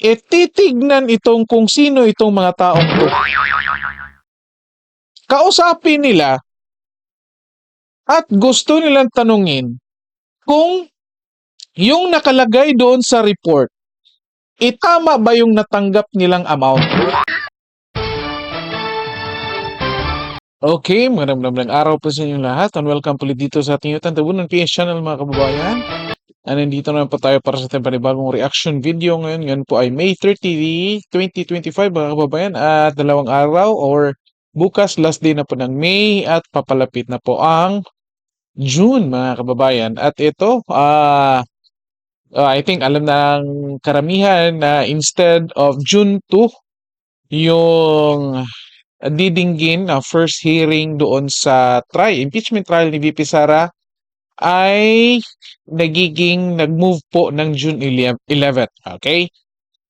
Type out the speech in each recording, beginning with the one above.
e titignan itong kung sino itong mga taong to. Kausapin nila at gusto nilang tanungin kung yung nakalagay doon sa report, itama ba yung natanggap nilang amount? Okay, magandang araw po sa inyong lahat and welcome ulit dito sa ating YouTube Tabunan PS channel mga kababayan. And nandito naman po tayo para sa ating panibagong reaction video ngayon. Ngayon po ay May 30, 2025 mga kababayan at dalawang araw or bukas last day na po ng May at papalapit na po ang June mga kababayan. At ito, ah Uh, I think alam ng karamihan na instead of June 2, yung didinggin na first hearing doon sa try, impeachment trial ni VP Sara ay nagiging nag-move po ng June 11. Okay?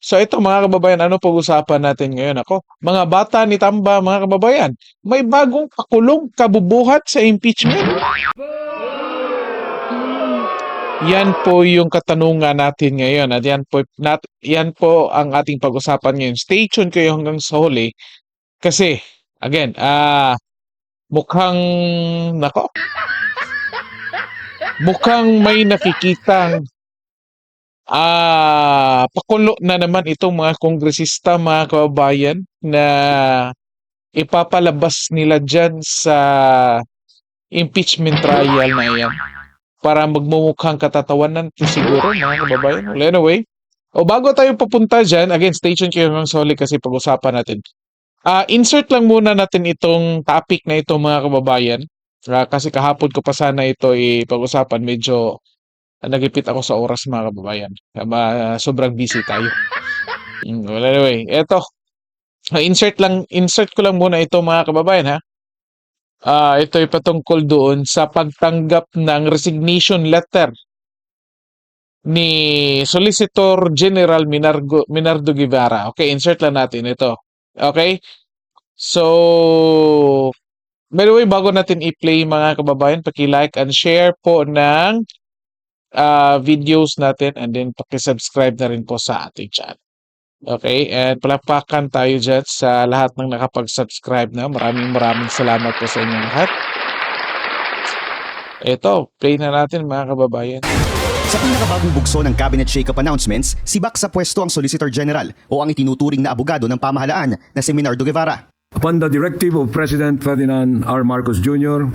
So ito mga kababayan, ano pag-usapan natin ngayon? Ako, mga bata ni Tamba, mga kababayan, may bagong pakulong kabubuhat sa impeachment. Yan po yung katanungan natin ngayon at yan po, nat, yan po ang ating pag-usapan ngayon. Stay tuned kayo hanggang sa huli kasi again, ah mukhang nako. Mukhang may nakikitang ah pakulo na naman itong mga kongresista, mga kababayan na ipapalabas nila dyan sa impeachment trial na yan para magmumukhang katatawanan siguro mga kababayan. Well, anyway, o bago tayo papunta dyan, again, tuned kayo sa huli kasi pag-usapan natin. Ah, insert lang muna natin itong topic na ito mga kababayan. Ah, kasi kahapon ko pa sana ito ipag-usapan. Medyo ah, nagipit ako sa oras mga kababayan. Ah, sobrang busy tayo. Mm, well, anyway, eto. Ah, insert lang, insert ko lang muna ito mga kababayan ha. Ah, ito ay patungkol doon sa pagtanggap ng resignation letter ni Solicitor General Minargo, Minardo Guevara. Okay, insert lang natin ito. Okay? So, by the way, bago natin i-play mga kababayan, paki-like and share po ng ah, videos natin and then paki-subscribe na rin po sa ating channel. Okay, and palapakan tayo dyan sa lahat ng nakapag-subscribe na. Maraming maraming salamat po sa inyong lahat. Ito, play na natin mga kababayan. Sa pinakabagong bugso ng cabinet shake-up announcements, sibak sa pwesto ang Solicitor General o ang itinuturing na abogado ng pamahalaan na si Minardo Guevara. Upon the directive of President Ferdinand R. Marcos Jr.,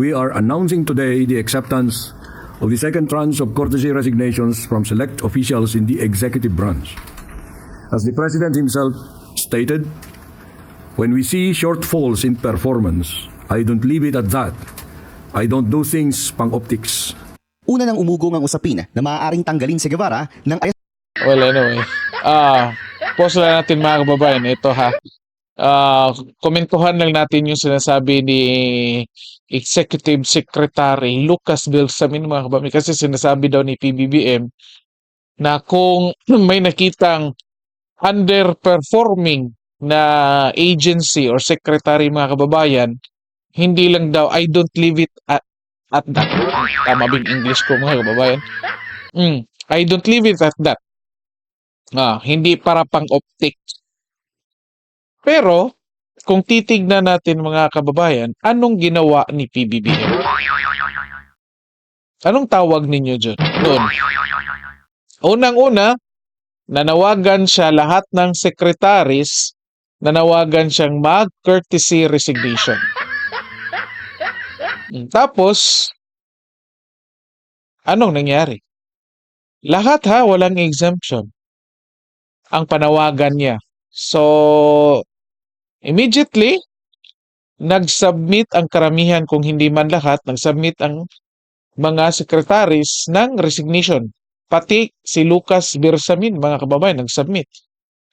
we are announcing today the acceptance of the second tranche of courtesy resignations from select officials in the executive branch. As the President himself stated, when we see shortfalls in performance, I don't leave it at that. I don't do things pang optics. Una nang umugong ang usapin na maaaring tanggalin si Guevara ng Well, anyway. Ah, pause lang natin mga kababayan. Ito ha. Ah, komentuhan lang natin yung sinasabi ni Executive Secretary Lucas Belsamin mga kababayan. Kasi sinasabi daw ni PBBM na kung may nakitang underperforming na agency or secretary mga kababayan, hindi lang daw, I don't leave it at, at that. Tama bing English ko mga kababayan. Mm, I don't leave it at that. Ah, hindi para pang optic. Pero, kung titignan natin mga kababayan, anong ginawa ni PBBM? Anong tawag ninyo dyan? Doon. Unang-una, nanawagan siya lahat ng secretaries, nanawagan siyang mag-courtesy resignation. Mm, Tapos, anong nangyari? Lahat ha, walang exemption. Ang panawagan niya. So, immediately, nag-submit ang karamihan, kung hindi man lahat, nag-submit ang mga secretaries ng resignation. Pati si Lucas Bersamin, mga kababayan, nag-submit.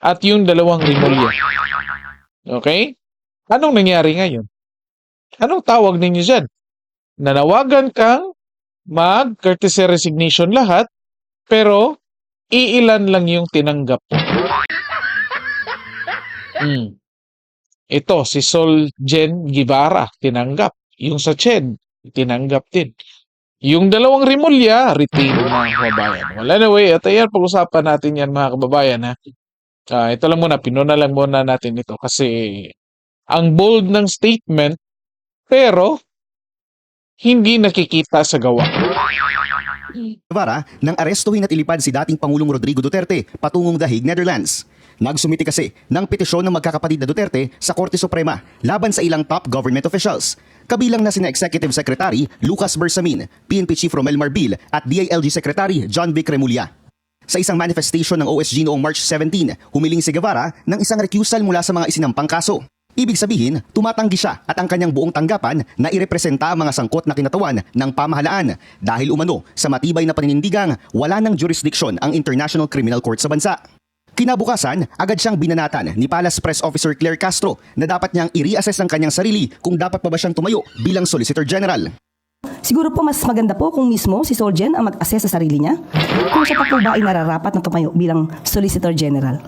At yung dalawang Rimulya. Okay? Anong nangyari ngayon? Anong tawag ninyo dyan? Nanawagan kang mag-courtesy resignation lahat, pero iilan lang yung tinanggap. Mm. Ito, si Sol Jen Guevara, tinanggap. Yung sa CHED, tinanggap din. Yung dalawang Rimulya, retain mga kababayan. Well, anyway, at ayan, pag-usapan natin yan mga kababayan. Ha? Ah, ito lang muna, pinuna lang muna natin ito kasi ang bold ng statement pero hindi nakikita sa gawa. Guevara nang arestuhin at ilipad si dating Pangulong Rodrigo Duterte patungong Hague, Netherlands. Nagsumiti kasi ng petisyon ng magkakapatid na Duterte sa Korte Suprema laban sa ilang top government officials. Kabilang na sina Executive Secretary Lucas Bersamin, PNP Chief Romel Marbil at DILG Secretary John Vic Remulla. Sa isang manifestation ng OSG noong March 17, humiling si Guevara ng isang recusal mula sa mga isinampang kaso. Ibig sabihin, tumatanggi siya at ang kanyang buong tanggapan na irepresenta ang mga sangkot na kinatawan ng pamahalaan dahil umano sa matibay na paninindigang wala ng jurisdiction ang International Criminal Court sa bansa. Kinabukasan, agad siyang binanatan ni Palace Press Officer Claire Castro na dapat niyang i-reassess ang kanyang sarili kung dapat pa ba siyang tumayo bilang Solicitor General. Siguro po mas maganda po kung mismo si Solgen ang mag-assess sa sarili niya kung siya pa po ba ay nararapat na tumayo bilang Solicitor General.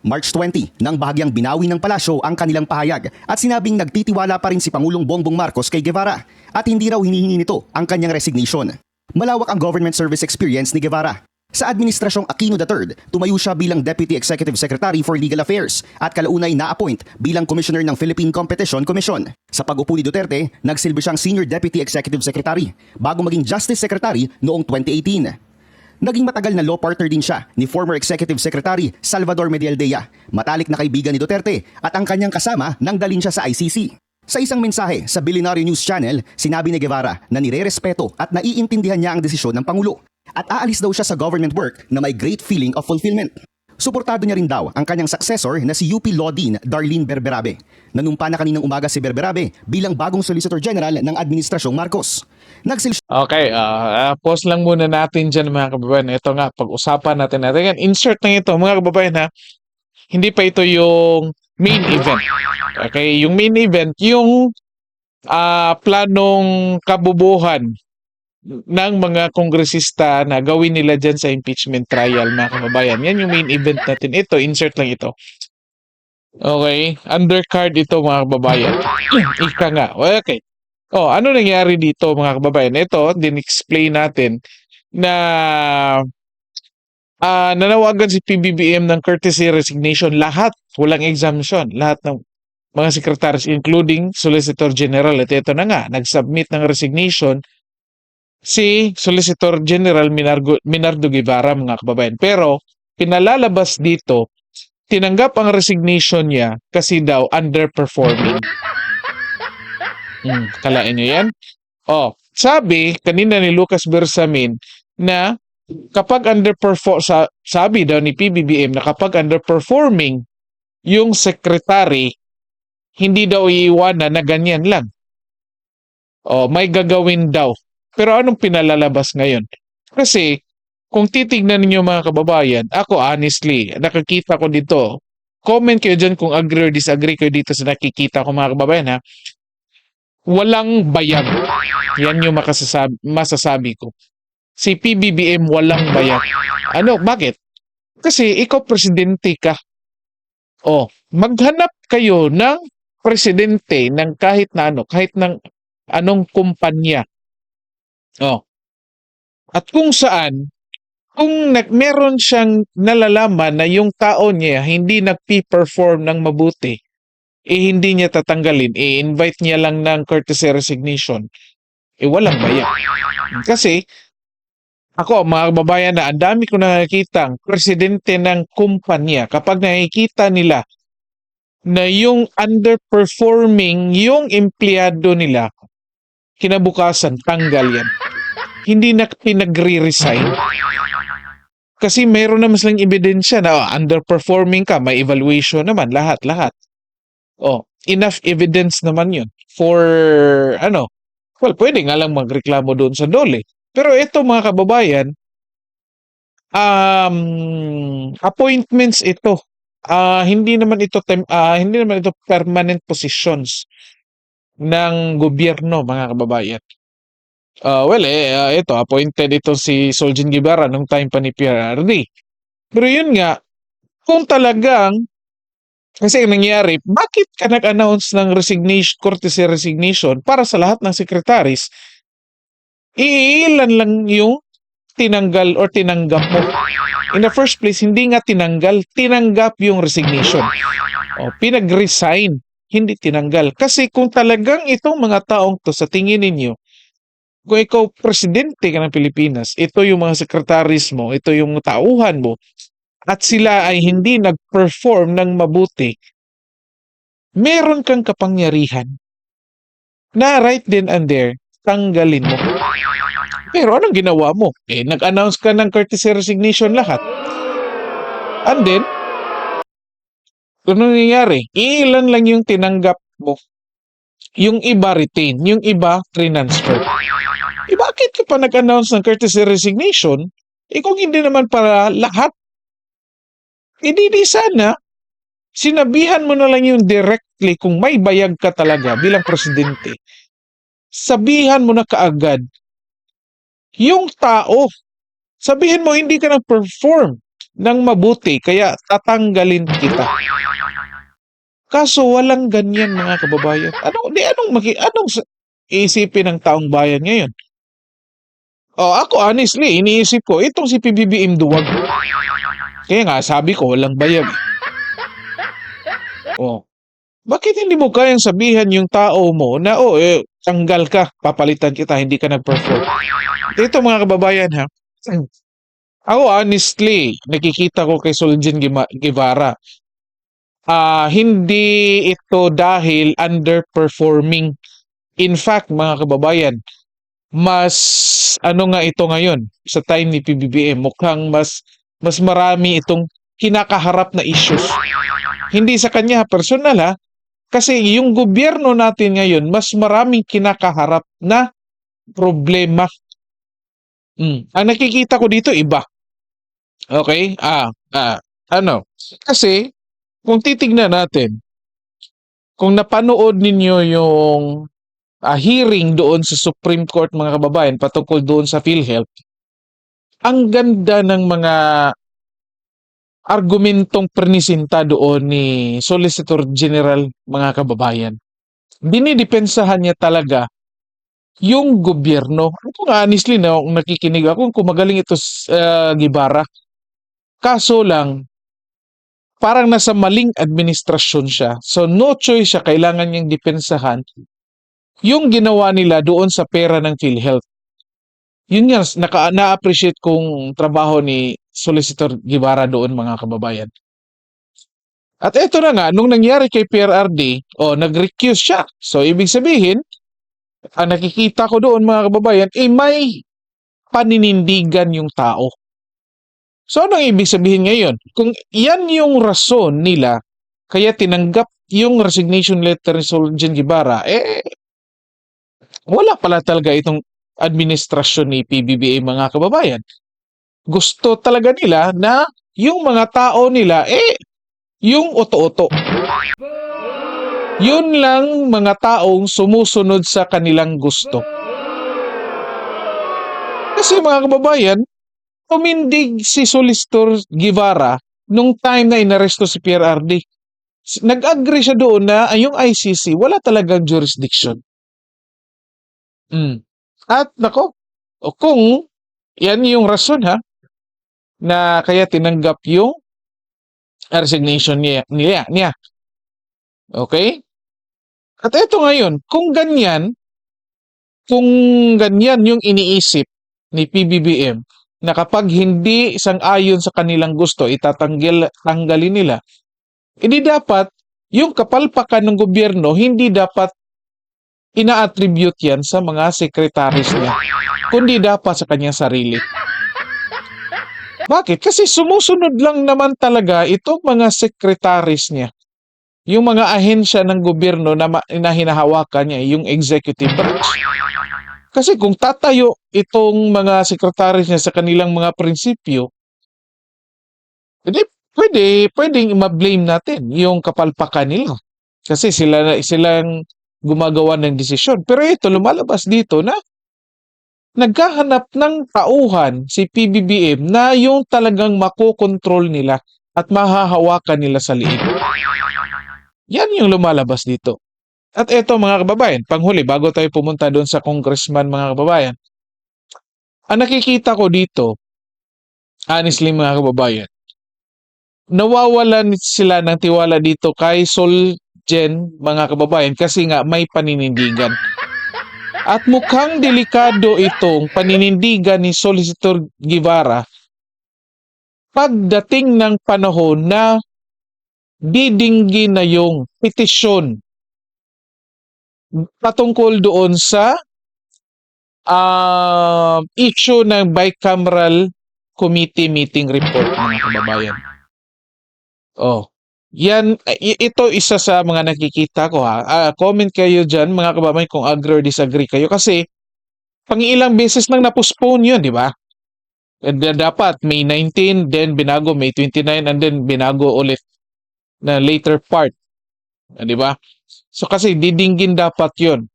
March 20, nang bahagyang binawi ng palasyo ang kanilang pahayag at sinabing nagtitiwala pa rin si Pangulong Bongbong Marcos kay Guevara at hindi raw hinihingi nito ang kanyang resignation. Malawak ang government service experience ni Guevara. Sa Administrasyong Aquino III, tumayo siya bilang Deputy Executive Secretary for Legal Affairs at kalaunay na-appoint bilang Commissioner ng Philippine Competition Commission. Sa pag-upo ni Duterte, nagsilbi siyang Senior Deputy Executive Secretary bago maging Justice Secretary noong 2018. Naging matagal na law partner din siya ni former Executive Secretary Salvador Medialdea, matalik na kaibigan ni Duterte at ang kanyang kasama nang dalin siya sa ICC. Sa isang mensahe sa Billionaire News Channel, sinabi ni Guevara na nire-respeto at naiintindihan niya ang desisyon ng Pangulo at aalis daw siya sa government work na may great feeling of fulfillment. Suportado niya rin daw ang kanyang successor na si UP Law Dean Darlene Berberabe. Nanumpa na kaninang umaga si Berberabe bilang bagong Solicitor General ng Administrasyong Marcos. Nagsil Okay, ah ah, pause lang muna natin dyan mga kababayan. Ito nga, pag-usapan natin natin. Yan, insert na ito mga kababayan ha. Hindi pa ito yung main event. Okay, yung main event, yung ah planong kabubuhan ng mga kongresista na gawin nila dyan sa impeachment trial mga kababayan. Yan yung main event natin. Ito, insert lang ito. Okay, undercard ito mga kababayan. Ika nga. Okay. Oh, ano nangyari dito mga kababayan? Ito, din-explain natin na ah nanawagan si PBBM ng courtesy resignation lahat, walang exemption, lahat ng mga secretaries including Solicitor General. At ito na nga, nag-submit ng resignation si Solicitor General Minargo, Minardo Guevara mga kababayan. Pero pinalalabas dito, tinanggap ang resignation niya kasi daw underperforming. Hmm, kalain niyo yan? Oh, sabi kanina ni Lucas Bersamin na kapag underperform sa, sabi daw ni PBBM na kapag underperforming yung secretary hindi daw iiwanan na ganyan lang. Oh, may gagawin daw. Pero anong pinalalabas ngayon? Kasi kung titignan niyo mga kababayan, ako honestly, nakakita ko dito. Comment kayo dyan kung agree or disagree kayo dito sa nakikita ko mga kababayan ha walang bayag. Yan yung makasasabi, masasabi ko. Si PBBM walang bayag. Ano? Bakit? Kasi ikaw presidente ka. O, maghanap kayo ng presidente ng kahit na ano, kahit ng anong kumpanya. O. At kung saan, kung nag, meron siyang nalalaman na yung tao niya hindi nagpi-perform ng mabuti, eh hindi niya tatanggalin, eh invite niya lang ng courtesy resignation, eh walang bayan. Kasi, ako, mga kababayan na, ang dami ko nakikita presidente ng kumpanya, kapag nakikita nila na yung underperforming yung empleyado nila, kinabukasan, tanggal yan. Hindi na pinagre-resign. Kasi meron naman silang ebidensya na oh, underperforming ka, may evaluation naman, lahat-lahat. Oh, enough evidence naman yun for, ano, well, pwede nga lang magreklamo doon sa dole. Pero ito mga kababayan, um, appointments ito. Ah, hindi naman ito tem, ah, hindi naman ito permanent positions ng gobyerno mga kababayan. Ah, well, eh, ah, ito, appointed ito si Soljen Guevara nung time pa ni PRRD. Pero yun nga, kung talagang kasi ang nangyari, bakit ka nag-announce ng resignation, courtesy resignation para sa lahat ng secretaries? iilan lang yung tinanggal or tinanggap mo. In the first place, hindi nga tinanggal, tinanggap yung resignation. O, pinag-resign, hindi tinanggal. Kasi kung talagang itong mga taong to sa tingin ninyo, kung ikaw presidente ka ng Pilipinas, ito yung mga sekretaris mo, ito yung tauhan mo, at sila ay hindi nag-perform ng mabuti, meron kang kapangyarihan na right then and there, tanggalin mo. Pero anong ginawa mo? Eh, nag-announce ka ng courtesy resignation lahat. And then, ano nangyayari? Ilan lang yung tinanggap mo. Yung iba retain, yung iba transfer. Eh bakit ka pa nag-announce ng courtesy resignation? Eh kung hindi naman para lahat, hindi di sana, sinabihan mo na lang yung directly kung may bayag ka talaga bilang presidente. Sabihan mo na kaagad yung tao. Sabihin mo hindi ka nag-perform ng mabuti kaya tatanggalin kita. Kaso walang ganyan mga kababayan. Ano di anong maki anong iisipin ng taong bayan ngayon? Oh, ako honestly, iniisip ko itong si PBBM duwag. Kaya nga sabi ko walang bayag. Oh. Bakit hindi mo kayang sabihan yung tao mo na oh, eh, tanggal ka, papalitan kita, hindi ka nag-perform. Ito mga kababayan ha. Ako honestly, nakikita ko kay Soljen Gima- Guevara. Ah, hindi ito dahil underperforming. In fact, mga kababayan, mas ano nga ito ngayon sa time ni PBBM, mukhang mas mas marami itong kinakaharap na issues. Hindi sa kanya personal ha, kasi yung gobyerno natin ngayon, mas maraming kinakaharap na problema. Mm. Ang nakikita ko dito, iba. Okay? Ah, ah, ano? Kasi, kung titignan natin, kung napanood ninyo yung ah, hearing doon sa Supreme Court mga kababayan patungkol doon sa PhilHealth, ang ganda ng mga argumentong prinisinta doon ni Solicitor General mga kababayan. Dinidepensahan niya talaga yung gobyerno. Ako nga honestly na kung nakikinig ako kung magaling ito uh, Gibara. Kaso lang parang nasa maling administrasyon siya. So no choice siya kailangan niyang depensahan yung ginawa nila doon sa pera ng PhilHealth. Yun nga, naka, na-appreciate kong trabaho ni Solicitor Gibara doon mga kababayan. At eto na nga, nung nangyari kay PRRD, oh, nag-recuse siya. So, ibig sabihin, ang nakikita ko doon mga kababayan, eh may paninindigan yung tao. So, anong ibig sabihin ngayon? Kung yan yung rason nila, kaya tinanggap yung resignation letter ni Soljen Gibara, eh, wala pala talaga itong administrasyon ni PBBM mga kababayan. Gusto talaga nila na yung mga tao nila, eh, yung oto-oto. Yun lang mga taong sumusunod sa kanilang gusto. Kasi mga kababayan, tumindig si Solicitor Guevara nung time na inaresto si PRRD. Nag-agree siya doon na yung ICC wala talagang jurisdiction. Mm. At nako, kung yan yung rason ha, na kaya tinanggap yung resignation niya, niya, niya. Okay? At ito ngayon, kung ganyan, kung ganyan yung iniisip ni PBBM, na kapag hindi sang-ayon sa kanilang gusto, itatanggal tanggalin nila, hindi dapat yung kapalpakan ng gobyerno, hindi dapat ina-attribute yan sa mga sekretaris niya, kundi dapat sa kanyang sarili. Bakit? Kasi sumusunod lang naman talaga itong mga sekretaris niya. Yung mga ahensya ng gobyerno na, na hinahawakan niya, yung executive branch. Kasi kung tatayo itong mga sekretaris niya sa kanilang mga prinsipyo, hindi, pwede, pwedeng ma-blame natin yung kapalpakan nila. Kasi sila, silang gumagawa ng desisyon. Pero ito, lumalabas dito na nagkahanap ng tauhan si PBBM na yung talagang makokontrol nila at mahahawakan nila sa liig. Yan yung lumalabas dito. At eto mga kababayan, panghuli, bago tayo pumunta doon sa congressman mga kababayan, ang nakikita ko dito, honestly mga kababayan, nawawalan sila ng tiwala dito kay Solgen, mga kababayan, kasi nga may paninindigan. At mukhang delikado itong paninindigan ni Solicitor Guevara pagdating ng panahon na didinggi na yung petisyon patungkol doon sa ah, issue ng bicameral committee meeting report mga kababayan. Oh, yan ito isa sa mga nakikita ko ha. Ah, comment kayo diyan mga kababayan kung agree or disagree kayo kasi pangilang beses nang na-postpone 'yun, di ba? And then dapat May 19, then binago May 29 and then binago ulit na later part. Ah, Di ba? So kasi didinggin dapat 'yon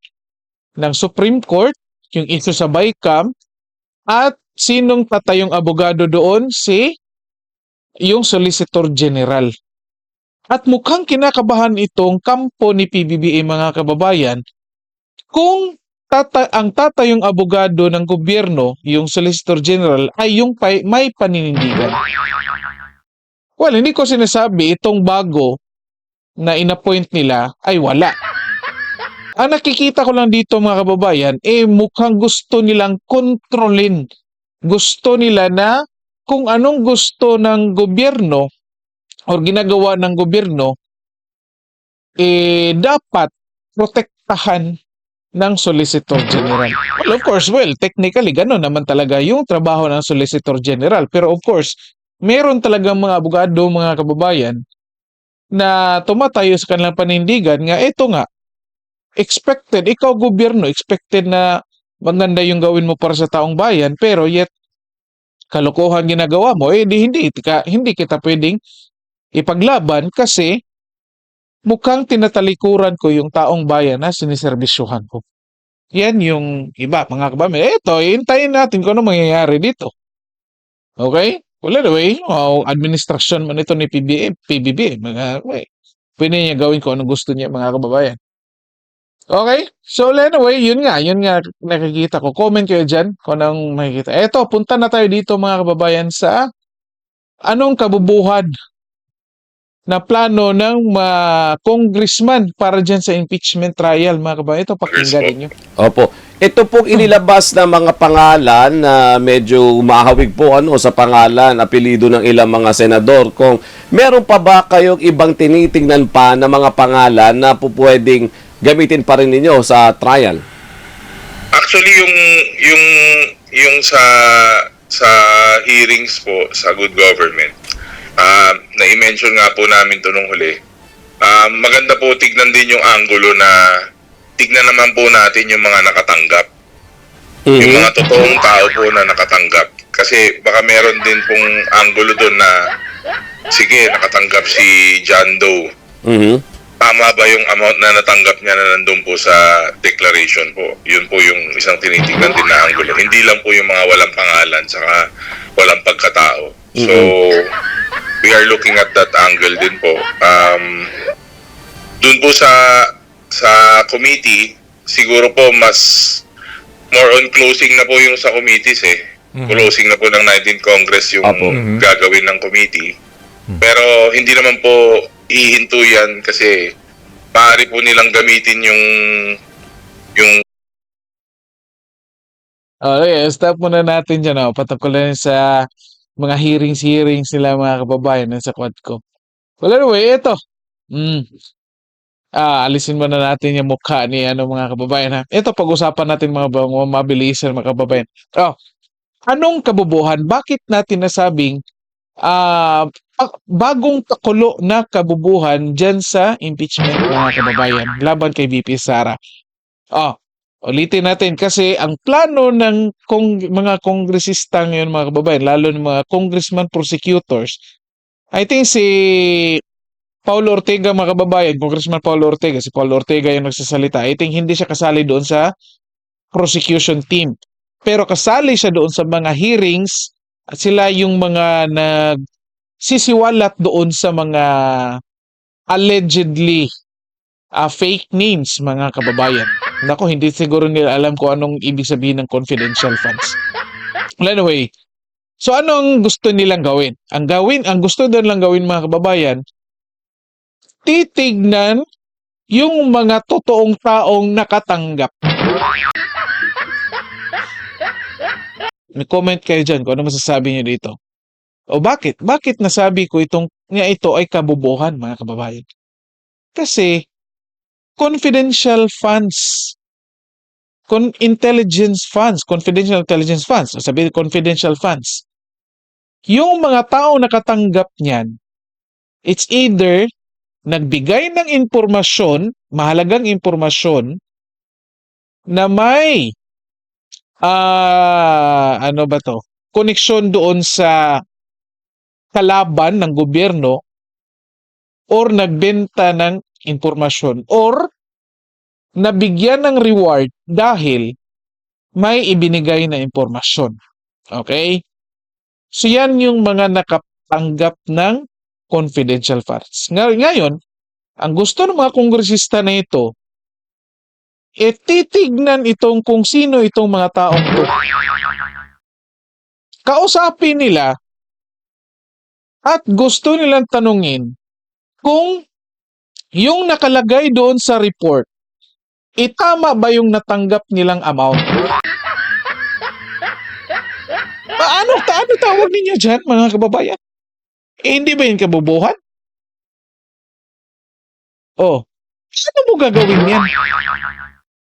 ng Supreme Court yung issue sa BICAM at sinong tatayong abogado doon si yung Solicitor General. At mukhang kinakabahan itong kampo ni PBBA mga kababayan kung tata ang tatayong abogado ng gobyerno, yung Solicitor General, ay yung may paninindigan. Well, hindi ko sinasabi itong bago na inappoint nila ay wala. Ang nakikita ko lang dito mga kababayan, eh mukhang gusto nilang kontrolin. Gusto nila na kung anong gusto ng gobyerno or ginagawa ng gobyerno, eh dapat protektahan ng Solicitor General. Well, of course, well, technically, gano'n naman talaga yung trabaho ng Solicitor General. Pero of course, meron talagang mga abogado, mga kababayan, na tumatayo sa kanilang panindigan nga, ito nga, expected, ikaw gobyerno, expected na maganda yung gawin mo para sa taong bayan, pero yet, kalokohan ginagawa mo, eh di, hindi, ka, hindi kita pwedeng ipaglaban kasi mukhang tinatalikuran ko yung taong bayan na siniserbisyuhan ko. Yan yung iba, mga kababayan. Ito, hintayin natin kung ano mangyayari dito. Okay? Well, anyway, oh, administrasyon man ito ni PBA, PBB. Mga, okay. Pwede niya gawin kung anong gusto niya, mga kababayan. Okay? So, anyway, yun nga. Yun nga nakikita ko. Comment kayo dyan kung anong nakikita. Eto, punta na tayo dito, mga kababayan, sa anong kabubuhan na plano ng mga congressman para dyan sa impeachment trial, mga kababayan. Ito, pakinggan ninyo. Opo. Ito pong inilabas na mga pangalan na medyo umahawig po ano sa pangalan, apelido ng ilang mga senador. Kung meron pa ba kayong ibang tinitingnan pa na mga pangalan na po pwedeng gamitin pa rin ninyo sa trial? Actually yung yung yung sa sa hearings po sa good government. Ah na-mention nga po namin to nung huli. Ah, maganda po tignan din yung angulo na tignan naman po natin yung mga nakatanggap. Yung mga totoong tao po na nakatanggap. Kasi baka meron din pong angulo doon na sige, nakatanggap si John Doe Mhm. tama ba yung amount na natanggap niya na nandun po sa declaration po? Yun po yung isang tinitingnan din na angulo. Hindi lang po yung mga walang pangalan saka walang pagkatao. So, we are looking at that angle din po. Um, dun po sa sa committee, siguro po mas more on closing na po yung sa committees eh. Closing na po ng 19th Congress yung Apo. gagawin ng committee. Pero hindi naman po ihinto yan kasi maaari po nilang gamitin yung yung Okay, stop muna natin dyan. Oh. Patungkol sa mga hearings-hearings nila mga kababayan sa Quadco. Well, anyway, ito. Mm. Ah, alisin muna natin yung mukha ni ano mga kababayan ha. Ito pag-usapan natin mga, mga mabilisan mga kababayan. Oh, anong kabubuhan? Bakit natin nasabing ah bagong kakulo na kabubuhan dyan sa impeachment mga kababayan laban kay VP Sara? Oh, Ulitin natin kasi ang plano ng kong, mga kongresista ngayon mga kababayan, lalo ng mga congressman prosecutors, I think si Paulo Ortega mga kababayan, Congressman Paulo Ortega, si Paulo Ortega yung nagsasalita, I think hindi siya kasali doon sa prosecution team. Pero kasali siya doon sa mga hearings at sila yung mga nag sisiwalat doon sa mga allegedly ah, fake names mga kababayan. Nako, hindi siguro nila alam kung anong ibig sabihin ng confidential funds. Well, anyway, so anong gusto nilang gawin? Ang gawin, ang gusto nilang gawin mga kababayan, titignan yung mga totoong taong nakatanggap. May comment kayo dyan kung ano masasabi niyo dito. O bakit? Bakit nasabi ko itong nga ito ay kabubuhan mga kababayan? Kasi confidential funds con intelligence funds, confidential intelligence funds, o sabihin confidential funds. Yung mga tao nakatanggap niyan, it's either nagbigay ng impormasyon, mahalagang impormasyon, na may ah ano ba to? Koneksyon doon sa kalaban ng gobyerno or nagbenta ng impormasyon or nabigyan ng reward dahil may ibinigay na impormasyon. Okay? So yan yung mga nakatanggap ng confidential funds. Ngay- Ngayon, ang gusto ng mga kongresista na ito, e titignan itong kung sino itong mga taong to. Kausapin nila at gusto nilang tanungin kung yung nakalagay doon sa report itama ba yung natanggap nilang amount? Paano, paano tawag ninyo dyan, mga kababayan? Eh, hindi ba yun kabubuhan? Oh, ano mo gagawin yan?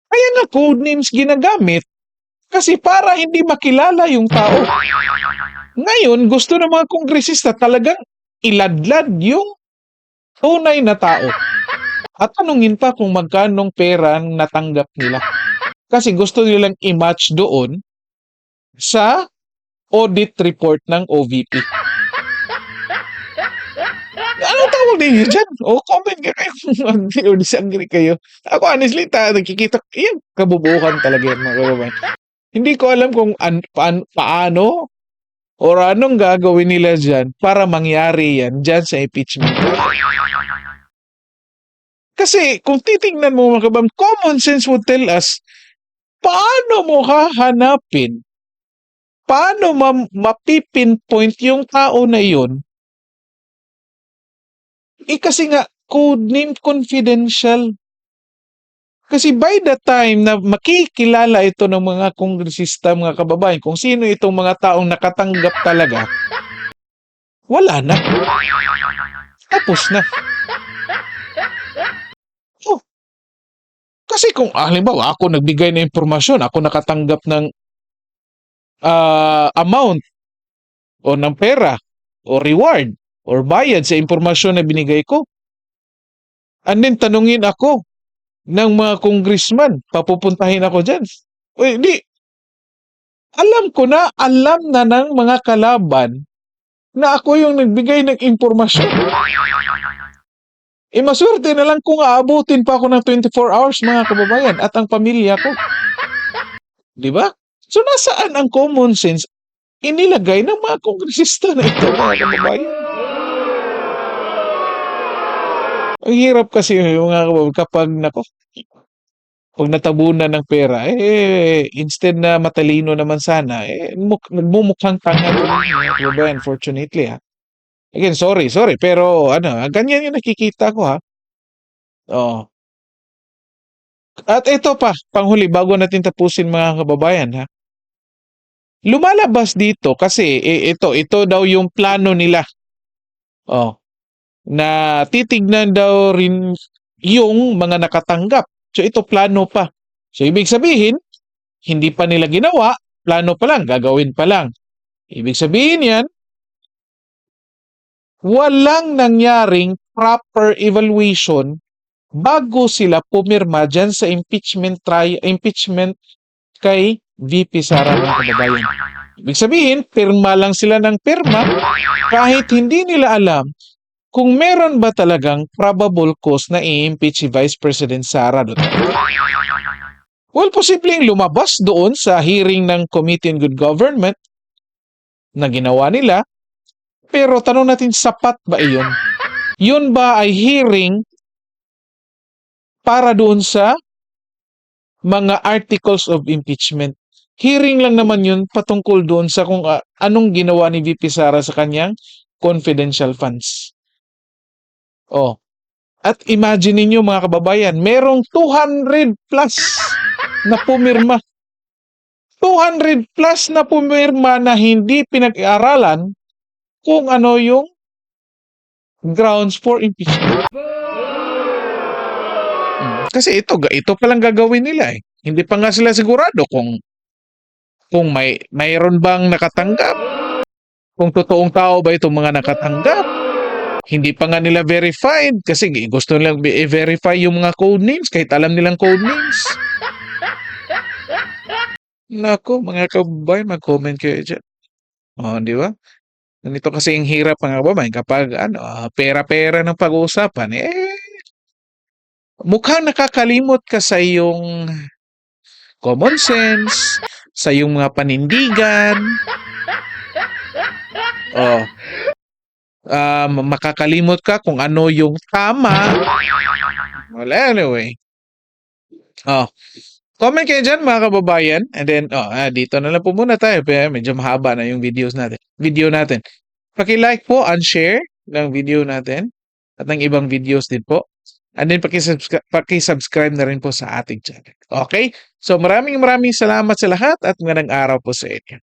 Kaya nga code names ginagamit kasi para hindi makilala yung tao. Ngayon, gusto ng mga kongresista talagang iladlad yung tunay na tao. At tanungin pa kung magkanong pera ang natanggap nila. Kasi gusto nilang i-match doon sa audit report ng OVP. Ano tawag ninyo dyan? O comment ka kayo kung agree or kayo. Ako honestly, ta, nakikita, yan, kabubuhan talaga yan mga kababayan. Hindi ko alam kung an, paan, paano or anong gagawin nila dyan para mangyari yan dyan sa impeachment. Kasi kung titingnan mo mga kabam, common sense would tell us, paano mo hahanapin, paano ma- mapipinpoint yung tao na yun? Eh kasi nga, codename confidential. Kasi by the time na makikilala ito ng mga kongresista, mga kababayan, kung sino itong mga taong nakatanggap talaga, wala na. Tapos na. Oh. Kasi kung ah, halimbawa ako nagbigay ng impormasyon, ako nakatanggap ng ah, amount o ng pera o reward or bayad sa impormasyon na binigay ko. And then tanungin ako ng mga congressman, papupuntahin ako dyan. Uy, di. Alam ko na, alam na ng mga kalaban na ako yung nagbigay ng impormasyon. Eh, maswerte na lang kung aabutin pa ako ng 24 hours, mga kababayan, at ang pamilya ko. Di ba? So, nasaan ang common sense inilagay ng mga kongresista na ito, mga kababayan? Ang hirap kasi mga kababayan, kapag, nako, pag natabunan ng pera, eh, instead na matalino naman sana, eh, muk- nagmumukhang tanga ito mga kababayan, fortunately, ha. Again, sorry, sorry, pero ano, ganyan yung nakikita ko, ha. Oo. At ito pa, panghuli, bago natin tapusin mga kababayan, ha. Lumalabas dito kasi eh, ito, ito daw yung plano nila. Oh. Na titignan daw rin yung mga nakatanggap. So ito plano pa. So ibig sabihin, hindi pa nila ginawa, plano pa lang, gagawin pa lang. Ibig sabihin yan, walang nangyaring proper evaluation bago sila pumirma dyan sa impeachment try impeachment kay VP Sara mga kababayan. Ibig sabihin, pirma lang sila ng pirma kahit hindi nila alam kung meron ba talagang probable cause na i-impeach si Vice President Sara Duterte. Well, posibleng lumabas doon sa hearing ng Committee on Good Government na ginawa nila. Pero tanong natin, sapat ba iyon? Yun ba ay hearing para doon sa mga articles of impeachment? hearing lang naman yun patungkol doon sa kung ah, anong ginawa ni VP Sara sa kanyang confidential funds. Oh. At imagine niyo mga kababayan, merong 200 plus na pumirma. 200 plus na pumirma na hindi pinag-aaralan kung ano yung grounds for impeachment. Hmm, Kasi ito, ito palang gagawin nila eh. Hindi pa nga sila sigurado kung kung may mayroon bang nakatanggap. Kung totoong tao ba itong mga nakatanggap. Hindi pa nga nila verified kasi gusto nilang i- verify yung mga code names kahit alam nilang code names. Nako, mga kababayan, mag-comment kayo dyan. O, di ba? Ganito kasi yung hirap mga kababayan kapag ano, ah, pera-pera ng pag-uusapan, eh, mukhang nakakalimot ka sa iyong common sense, sa iyong mga panindigan. Oh. Um, makakalimot ka kung ano yung tama. Well, anyway. Oh. Comment kayo dyan mga kababayan. And then, oh, ah, dito na lang po muna tayo. Medyo mahaba na yung videos natin. Video natin. Paki-like po and share ng video natin. At ng ibang videos din po. And then paki-subscribe, paki-subscribe na rin po sa ating channel. Okay? So maraming maraming salamat sa lahat at magandang araw po sa inyo.